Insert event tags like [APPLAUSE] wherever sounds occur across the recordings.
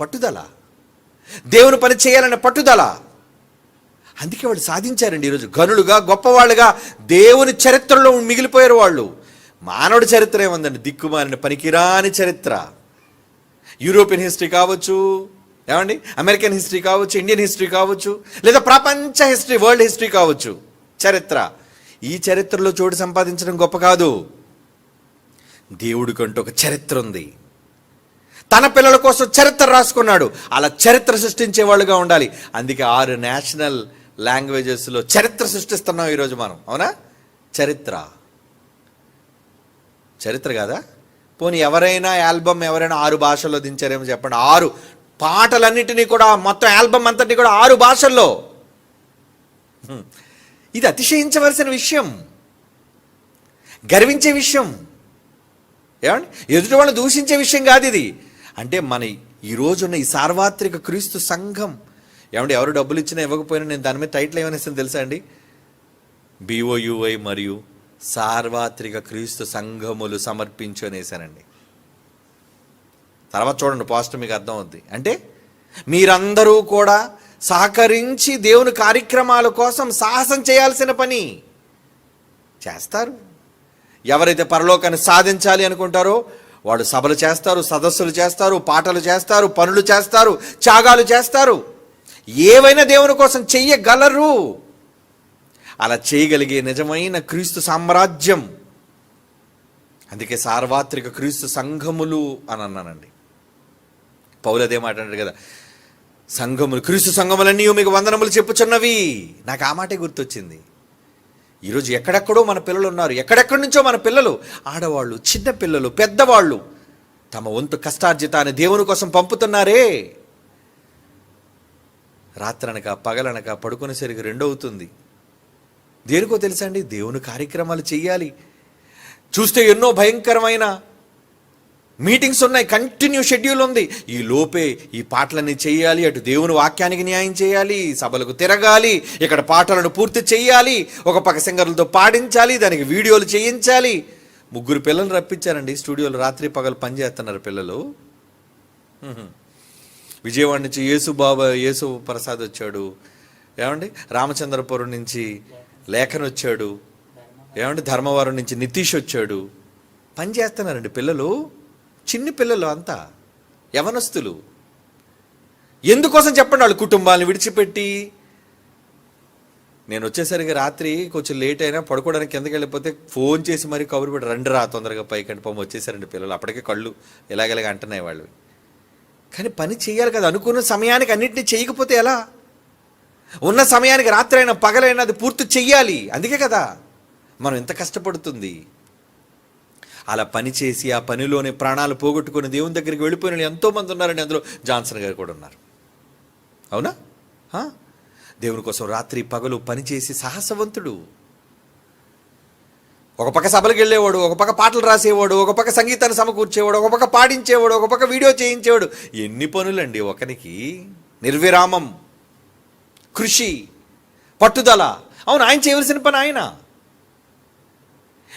పట్టుదల. దేవుని పని చేయాలనే పట్టుదల. అందుకే వాళ్ళు సాధించారండి ఈరోజు. గనులుగా గొప్పవాళ్ళుగా దేవుని చరిత్రలో మిగిలిపోయారు వాళ్ళు. మానవుడి చరిత్ర ఏముందండి? దిక్కుమాలిన పనికిరాని చరిత్ర. యూరోపియన్ హిస్టరీ కావచ్చు ఏమండి? అమెరికన్ హిస్టరీ కావచ్చు ఇండియన్ హిస్టరీ కావచ్చు లేదా ప్రపంచ హిస్టరీ వరల్డ్ హిస్టరీ కావచ్చు. చరిత్ర. ఈ చరిత్రలో చోటు సంపాదించడం గొప్ప కాదు. దేవుడికంటూ ఒక చరిత్ర ఉంది. తన పిల్లల కోసం చరిత్ర రాసుకున్నాడు. అలా చరిత్ర సృష్టించే వాళ్ళుగా ఉండాలి. అందుకే ఆరు నేషనల్ లాంగ్వేజెస్లో చరిత్ర సృష్టిస్తున్నాం ఈరోజు మనం. అవునా? చరిత్ర. చరిత్ర కదా? పోనీ ఎవరైనా ఆల్బమ్ ఎవరైనా ఆరు భాషల్లో దించారేమో చెప్పండి. ఆరు పాటలన్నిటినీ కూడా మొత్తం ఆల్బమ్ అంతటినీ కూడా ఆరు భాషల్లో. ఇది అతిశయించవలసిన విషయం. గర్వించే విషయం. ఏమండి? ఎదుటి వాళ్ళని దూషించే విషయం కాదు ఇది. అంటే మన ఈ రోజున్న ఈ సార్వత్రిక క్రీస్తు సంఘం. ఏమంటే ఎవరు డబ్బులు ఇచ్చినా ఇవ్వకపోయినా నేను దాని మీద టైటిల్ ఏమనేసింది తెలుసా అండి? బిఓయుఐ మరియు సార్వత్రిక క్రీస్తు సంఘములు సమర్పించు అనేసానండి. తర్వాత చూడండి పాస్ట్ మీకు అర్థం అవుద్ది. అంటే మీరందరూ కూడా సహకరించి దేవుని కార్యక్రమాల కోసం సాహసం చేయాల్సిన పని చేస్తారు. ఎవరైతే పరలోకాన్ని సాధించాలి అనుకుంటారో వాడు సభలు చేస్తారు సదస్సులు చేస్తారు పాటలు చేస్తారు పనులు చేస్తారు త్యాగాలు చేస్తారు. ఏవైనా దేవుని కోసం చెయ్యగలరు. అలా చేయగలిగే నిజమైన క్రీస్తు సామ్రాజ్యం. అందుకే సార్వత్రిక క్రీస్తు సంఘములు అని అన్నానండి. పౌలదే మాట కదా సంఘములు క్రీస్తు సంఘములన్నీ మీకు వందనములు చెప్పుచున్నవి. నాకు ఆ మాటే గుర్తొచ్చింది. ఈరోజు ఎక్కడెక్కడో మన పిల్లలు ఉన్నారు ఎక్కడెక్కడి నుంచో మన పిల్లలు? ఆడవాళ్ళు చిన్న పిల్లలు పెద్దవాళ్ళు తమ వంతు కష్టార్జితాన్ని దేవుని కోసం పంపుతున్నారే. రాత్రనక పగలనక పడుకునేసరికి రెండో అవుతుంది దేనికో తెలుసా అండి? దేవుని కార్యక్రమాలు చేయాలి చూస్తే ఎన్నో భయంకరమైన మీటింగ్స్ ఉన్నాయి కంటిన్యూ షెడ్యూల్ ఉంది. ఈ లోపే ఈ పాటలన్నీ చేయాలి అటు దేవుని వాక్యానికి న్యాయం చేయాలి సభలకు తిరగాలి ఇక్కడ పాటలను పూర్తి చేయాలి ఒక పక్క సింగర్లతో పాడించాలి దానికి వీడియోలు చేయించాలి. ముగ్గురు పిల్లలు రప్పించారండి స్టూడియోలో రాత్రి పగలు పనిచేస్తున్నారు పిల్లలు. విజయవాడ నుంచి యేసు బాబా యేసు ప్రసాద్ వచ్చాడు. ఏమండి? రామచంద్రపురం నుంచి లేఖన్ వచ్చాడు. ఏమండి? ధర్మవరం నుంచి నితీష్ వచ్చాడు. పని చేస్తున్నారండి పిల్లలు. చిన్ని పిల్లలు అంతా యవనస్తులు. ఎందుకోసం చెప్పండి వాళ్ళు కుటుంబాలను విడిచిపెట్టి? నేను వచ్చేసరికి రాత్రి కొంచెం లేట్ అయినా పడుకోవడానికి కిందకి వెళ్ళిపోతే ఫోన్ చేసి మరీ కబురు పెట్టి రండి రా తొందరగా పైకి పొమ్మ వచ్చేసారండి పిల్లలు. అప్పటికే కళ్ళు ఎలాగెలాగ అంటున్నాయి వాళ్ళు. కానీ పని చేయాలి కదా. అనుకున్న సమయానికి అన్నింటినీ చేయకపోతే ఎలా? ఉన్న సమయానికి రాత్రి అయినా పగలైనా అది పూర్తి చెయ్యాలి. అందుకే కదా మనం ఎంత కష్టపడుతుంది. అలా పని చేసి ఆ పనిలోనే ప్రాణాలు పోగొట్టుకుని దేవుని దగ్గరికి వెళ్ళిపోయిన ఎంతోమంది ఉన్నారండి. అందులో జాన్సన్ గారు కూడా ఉన్నారు. అవునా? దేవుని కోసం రాత్రి పగలు పనిచేసి సాహసవంతుడు. ఒక పక్క సభలకు వెళ్ళేవాడు ఒక పక్క పాటలు రాసేవాడు ఒక పక్క సంగీతాన్ని సమకూర్చేవాడు ఒక పక్క పాడించేవాడు ఒక పక్క వీడియో చేయించేవాడు. ఎన్ని పనులండి ఒకనికి? నిర్విరామం కృషి పట్టుదల. అవును ఆయన చేయవలసిన పని ఆయన.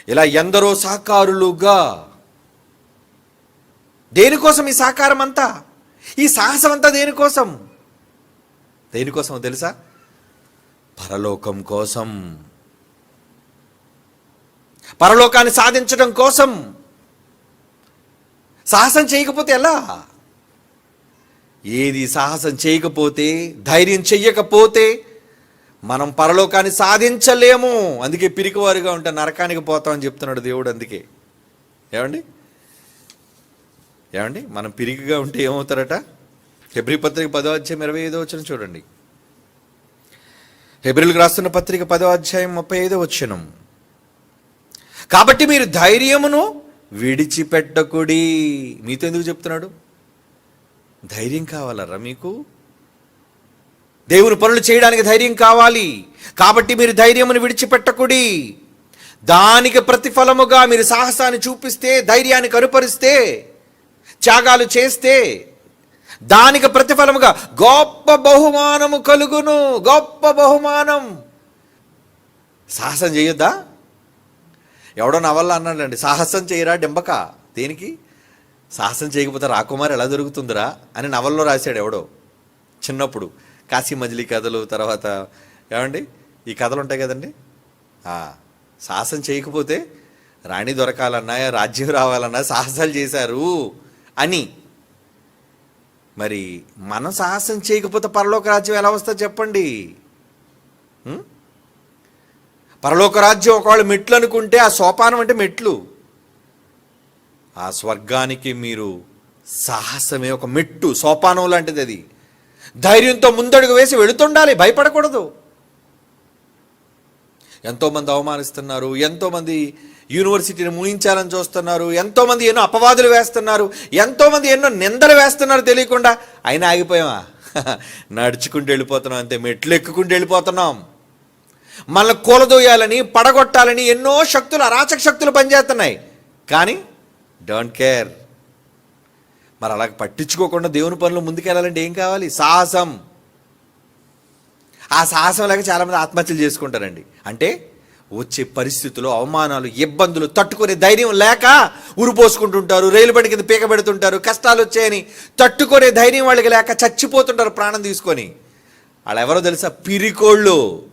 ఇలా ఎందరో సహకారులుగా దేనికోసం ఈ సహకారం అంతా ఈ సాహసం అంతా దేనికోసం? దేనికోసం తెలుసా? పరలోకం కోసం. పరలోకాన్ని సాధించడం కోసం. సాహసం చేయకపోతే ఎలా? ఏది సాహసం చేయకపోతే ధైర్యం చెయ్యకపోతే మనం పరలోకాన్ని సాధించలేము. అందుకే పిరికివారుగా ఉంటే నరకానికి పోతామని చెప్తున్నాడు దేవుడు అందుకే. ఏమండి? ఏమండి? మనం పిరికిగా ఉంటే ఏమవుతారట? హెబ్రి పత్రిక పదో అధ్యాయం ఇరవై ఐదో వచ్చిన చూడండి. హెబ్రిల్కి రాస్తున్న పత్రిక పదో అధ్యాయం ముప్పై ఐదో వచ్చినం కాబట్టి మీరు ధైర్యమును విడిచిపెట్టకుడి. మీతో ఎందుకు చెప్తున్నాడు? ధైర్యం కావాలరా మీకు? దేవుని పనులు చేయడానికి ధైర్యం కావాలి. కాబట్టి మీరు ధైర్యమును విడిచిపెట్టకుడి. దానికి ప్రతిఫలముగా మీరు సాహసాన్ని చూపిస్తే ధైర్యాన్ని కనుపరిస్తే త్యాగాలు చేస్తే దానికి ప్రతిఫలముగా గొప్ప బహుమానము కలుగును. గొప్ప బహుమానం. సాహసం చేయొద్దా? ఎవడో నవల్ల అన్నాడండి సాహసం చేయరా డెంబక? దేనికి? సాహసం చేయకపోతే రాకుమారి ఎలా దొరుకుతుందిరా? అని నవల్లో రాశాడు ఎవడో చిన్నప్పుడు. కాశీ మజిలీ కథలు తర్వాత ఏమండి? ఈ కథలు ఉంటాయి కదండి సాహసం చేయకపోతే రాణి దొరకాలన్నా రాజ్యం రావాలన్నా సాహసాలు చేశారు అని. మరి మనం సాహసం చేయకపోతే పరలోక రాజ్యం ఎలా వస్తుందో చెప్పండి? పరలోక రాజ్యం ఒకవేళ మెట్లు అనుకుంటే ఆ సోపానం అంటే మెట్లు. ఆ స్వర్గానికి మీరు సాహసమే ఒక మెట్టు సోపానం లాంటిది అది. ధైర్యంతో ముందడుగు వేసి వెళుతుండాలి భయపడకూడదు. ఎంతోమంది అవమానిస్తున్నారు ఎంతోమంది యూనివర్సిటీని ముగించాలని చూస్తున్నారు ఎంతోమంది ఎన్నో అపవాదులు వేస్తున్నారు ఎంతోమంది ఎన్నో నిందలు వేస్తున్నారు తెలియకుండా. అయినా ఆగిపోయామా? [LAUGHS] నడుచుకుంటూ వెళ్ళిపోతున్నాం అంతే మెట్లు ఎక్కుకుంటూ వెళ్ళిపోతున్నాం. మనల్ని కూలదోయాలని పడగొట్టాలని ఎన్నో శక్తులు అరాచక శక్తులు పనిచేస్తున్నాయి. కానీ డోంట్ కేర్ మరి అలా పట్టించుకోకుండా దేవుని పనులు ముందుకెళ్ళాలంటే ఏం కావాలి? సాహసం. ఆ సాహసం లేక చాలామంది ఆత్మహత్యలు చేసుకుంటారండి. అంటే వచ్చే పరిస్థితులు అవమానాలు ఇబ్బందులు తట్టుకునే ధైర్యం లేక ఉరిపోసుకుంటుంటారు రైలు బండి కింద పీక పెడుతుంటారు కష్టాలు వచ్చాయని తట్టుకునే ధైర్యం వాళ్ళకి లేక చచ్చిపోతుంటారు ప్రాణం తీసుకొని. వాళ్ళు ఎవరో తెలుసా? పిరికోళ్ళు.